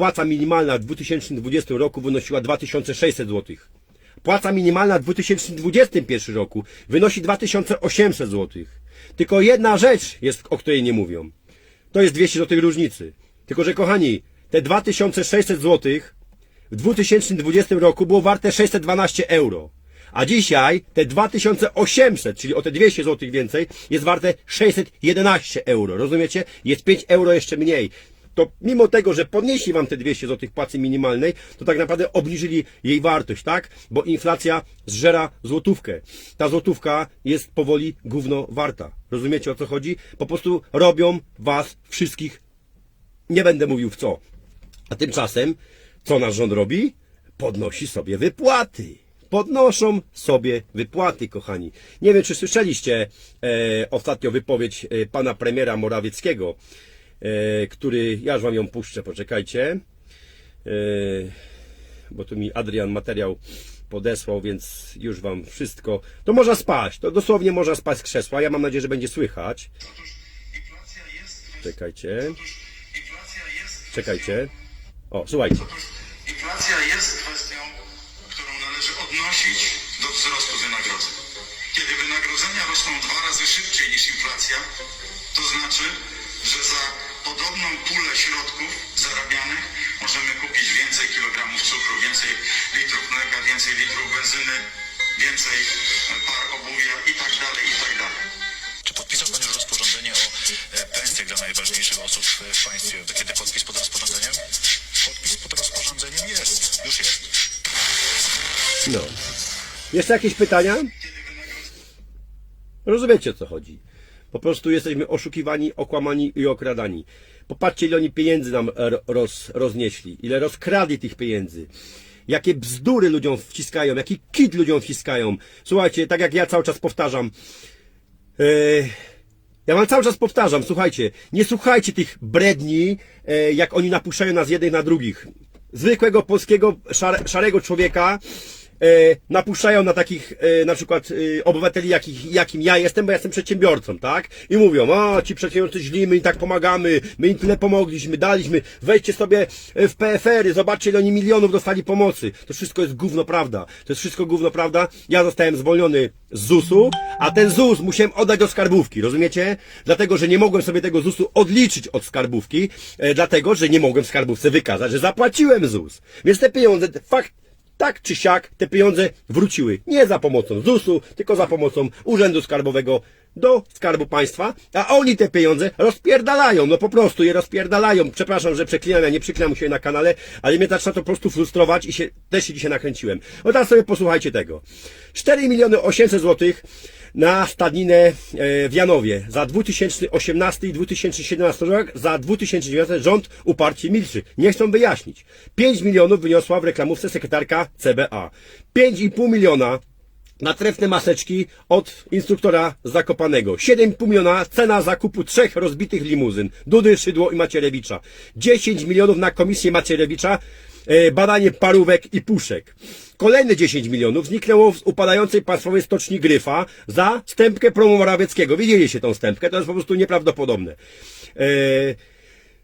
płaca minimalna w 2020 roku wynosiła 2600 zł. Płaca minimalna w 2021 roku wynosi 2800 zł. Tylko jedna rzecz jest, o której nie mówią. To jest 200 zł różnicy. Tylko, że kochani, te 2600 zł w 2020 roku było warte 612 euro. A dzisiaj te 2800, czyli o te 200 zł więcej, jest warte 611 euro. Rozumiecie? Jest 5 euro jeszcze mniej. To mimo tego, że podnieśli wam te 200 zł płacy minimalnej, to tak naprawdę obniżyli jej wartość, tak? Bo inflacja zżera złotówkę. Ta złotówka jest powoli gówno warta. Rozumiecie o co chodzi? Po prostu robią was wszystkich nie będę mówił w co. A tymczasem, co nasz rząd robi? Podnosi sobie wypłaty. Podnoszą sobie wypłaty, kochani. Nie wiem, czy słyszeliście e, ostatnio wypowiedź e, pana premiera Morawieckiego, który, ja już wam ją puszczę, poczekajcie, e, bo tu mi Adrian materiał podesłał, więc już wam wszystko, to można spać, to dosłownie można spać z krzesła, ja mam nadzieję, że będzie słychać. Czekajcie, czekajcie. O, słuchajcie. inflacja jest kwestią, którą należy odnosić do wzrostu wynagrodzeń. Kiedy wynagrodzenia rosną dwa razy szybciej niż inflacja, to znaczy, że za podobną pulę środków zarabianych możemy kupić więcej kilogramów cukru, więcej litrów mleka, więcej litrów benzyny, więcej par obuwia i tak dalej, i tak dalej. Czy podpisał Pan już rozporządzenie o e, pensjach dla najważniejszych osób w, w państwie? Kiedy podpis pod rozporządzeniem? Podpis pod rozporządzeniem jest. Już jest. No. Jeszcze jakieś pytania? Rozumiecie o co chodzi. Po prostu jesteśmy oszukiwani, okłamani i okradani. Popatrzcie, ile oni pieniędzy nam ro- roz, roznieśli, ile rozkradli tych pieniędzy. Jakie bzdury ludziom wciskają, jaki kit ludziom wciskają. Słuchajcie, tak jak ja cały czas powtarzam, e, ja wam cały czas powtarzam, słuchajcie, nie słuchajcie tych bredni, e, jak oni napuszczają nas jednych na drugich. Zwykłego polskiego szare, szarego człowieka napuszczają na takich e, na przykład e, obywateli, jakich, jakim ja jestem, bo ja jestem przedsiębiorcą, tak? I mówią, o ci przedsiębiorcy źli, my im tak pomagamy, my im tyle pomogliśmy, daliśmy, wejdźcie sobie e, w PFR-y, zobaczcie ile oni milionów dostali pomocy. To wszystko jest gówno prawda. To jest wszystko gówno prawda. Ja zostałem zwolniony z ZUS-u, a ten ZUS musiałem oddać do skarbówki, rozumiecie? Dlatego, że nie mogłem sobie tego ZUS-u odliczyć od skarbówki, e, dlatego, że nie mogłem w skarbówce wykazać, że zapłaciłem ZUS. Więc te pieniądze, fakt, tak czy siak, te pieniądze wróciły. Nie za pomocą ZUS-u, tylko za pomocą Urzędu Skarbowego do Skarbu Państwa, a oni te pieniądze rozpierdalają, no po prostu je rozpierdalają. Przepraszam, że przeklinam, ja nie przeklinam siebie na kanale, ale mnie zaczyna to po prostu frustrować i się, też się dzisiaj nakręciłem. No teraz sobie posłuchajcie tego. 4 miliony 800 złotych na stadninę e, w Janowie za 2018 i 2017 rok, za 2019 rząd uparcie milczy. Nie chcą wyjaśnić. 5 milionów wyniosła w reklamówce sekretarka CBA. 5,5 miliona na trefne maseczki od instruktora Zakopanego. 7,5 miliona cena zakupu trzech rozbitych limuzyn. Dudy, Szydło i Macierewicza. 10 milionów na komisję Macierewicza. E, Badanie parówek i puszek. Kolejne 10 milionów zniknęło z upadającej państwowej stoczni Gryfa za stępkę promu Morawieckiego. Widzieliście tą stępkę? To jest po prostu nieprawdopodobne.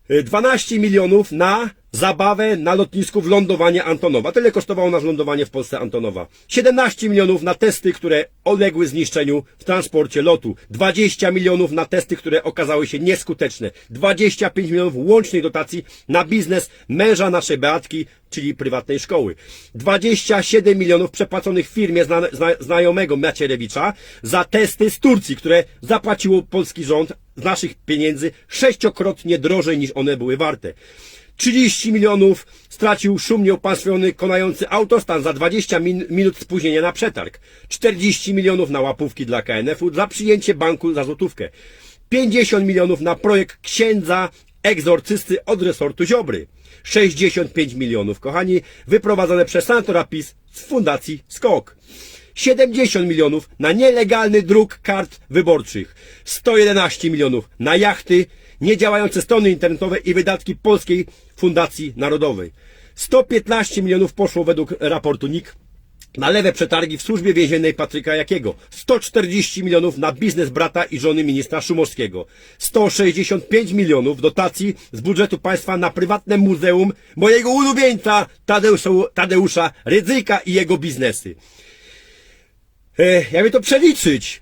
E, 12 milionów na zabawę na lotnisku w lądowanie Antonowa. Tyle kosztowało nas lądowanie w Polsce Antonowa. 17 milionów na testy, które uległy zniszczeniu w transporcie lotu. 20 milionów na testy, które okazały się nieskuteczne. 25 milionów łącznej dotacji na biznes męża naszej Beatki, czyli prywatnej szkoły. 27 milionów przepłaconych firmie zna, zna, znajomego Macierewicza za testy z Turcji, które zapłaciło polski rząd z naszych pieniędzy sześciokrotnie drożej niż one były warte. 30 milionów stracił szumnie upaństwiony konający autostan za 20 min minut spóźnienia na przetarg. 40 milionów na łapówki dla KNF-u za przyjęcie banku za złotówkę. 50 milionów na projekt księdza egzorcysty od resortu Ziobry. 65 milionów, kochani, wyprowadzone przez senatora PiS z fundacji SKOK. 70 milionów na nielegalny druk kart wyborczych, 111 milionów na jachty, niedziałające strony internetowe i wydatki Polskiej Fundacji Narodowej. 115 milionów poszło według raportu NIK na lewe przetargi w służbie więziennej Patryka Jakiego. 140 milionów na biznes brata i żony ministra Szumowskiego. 165 milionów dotacji z budżetu państwa na prywatne muzeum mojego ulubieńca Tadeusza, Tadeusza Rydzyka i jego biznesy. E, jakby to przeliczyć,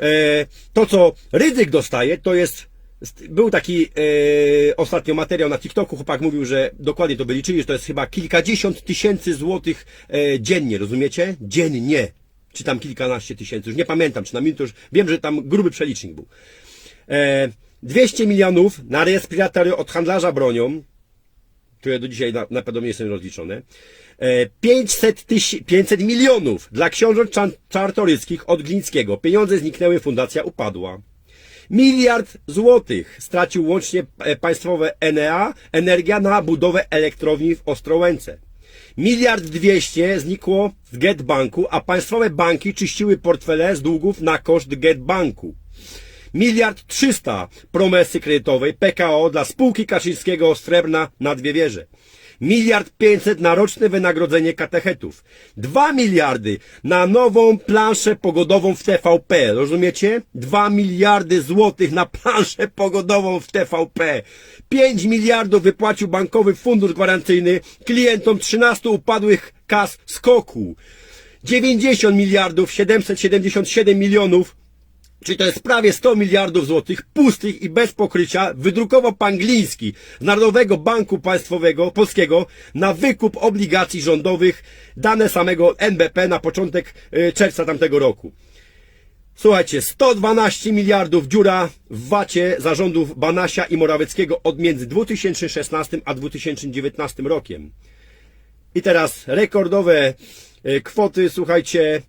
e, to co Rydzyk dostaje, to jest był taki e, ostatnio materiał na TikToku, chłopak mówił, że dokładnie to wyliczyli, że to jest chyba kilkadziesiąt tysięcy złotych e, dziennie, rozumiecie? Dziennie. Czy tam kilkanaście tysięcy, już nie pamiętam, czy na minutę już, wiem, że tam gruby przelicznik był. E, 200 milionów na respiratory od handlarza bronią, które do dzisiaj na, najprawdopodobniej są rozliczone. E, 500, tyś, 500 milionów dla książąt czar- czartoryckich od Glińskiego. Pieniądze zniknęły, fundacja upadła. Miliard złotych stracił łącznie e, państwowe Enea, energia na budowę elektrowni w Ostrołęce. Miliard dwieście znikło z GetBanku, a państwowe banki czyściły portfele z długów na koszt GetBanku. Miliard trzysta promesy kredytowej PKO dla spółki Kaczyńskiego Srebrna na dwie wieże. Miliard pięćset na roczne wynagrodzenie katechetów. Dwa miliardy na nową planszę pogodową w TVP. Rozumiecie? Dwa miliardy złotych na planszę pogodową w TVP. Pięć miliardów wypłacił bankowy fundusz gwarancyjny klientom 13 upadłych kas skoku. 90 miliardów 777 milionów Czyli to jest prawie 100 miliardów złotych pustych i bez pokrycia wydrukował pan Gliński z Narodowego Banku Państwowego Polskiego na wykup obligacji rządowych dane samego NBP na początek y, czerwca tamtego roku. Słuchajcie, 112 miliardów dziura w wacie zarządów Banasia i Morawieckiego od między 2016 a 2019 rokiem. I teraz rekordowe e, kwoty, słuchajcie,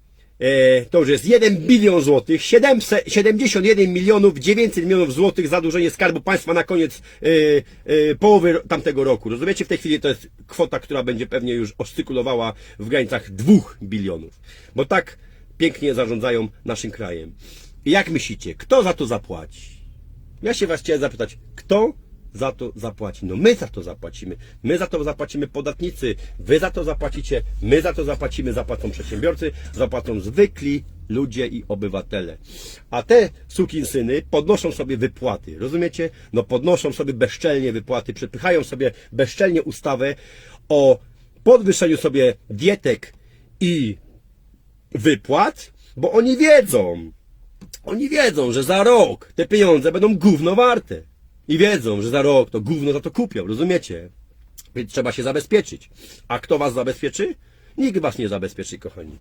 to już jest 1 bilion złotych, 700 71 milionów 900 milionów złotych zadłużenie Skarbu Państwa na koniec e, e, połowy tamtego roku. Rozumiecie? W tej chwili to jest kwota, która będzie pewnie już ostykulowała w granicach 2 bilionów. Bo tak pięknie zarządzają naszym krajem. I jak myślicie, kto za to zapłaci? Ja się was chciałem zapytać, kto za to zapłaci? No my za to zapłacimy. My za to zapłacimy podatnicy, wy za to zapłacicie, my za to zapłacimy, zapłacą przedsiębiorcy, zapłacą zwykli ludzie i obywatele. A te sukinsyny podnoszą sobie wypłaty, rozumiecie? No podnoszą sobie bezczelnie wypłaty, przepychają sobie bezczelnie ustawę o podwyższeniu sobie dietek i wypłat, bo oni wiedzą, oni wiedzą, że za rok te pieniądze będą gówno warte. I wiedzą, że za rok to gówno za to kupią, rozumiecie? Więc trzeba się zabezpieczyć. A kto was zabezpieczy? Nikt was nie zabezpieczy, kochani.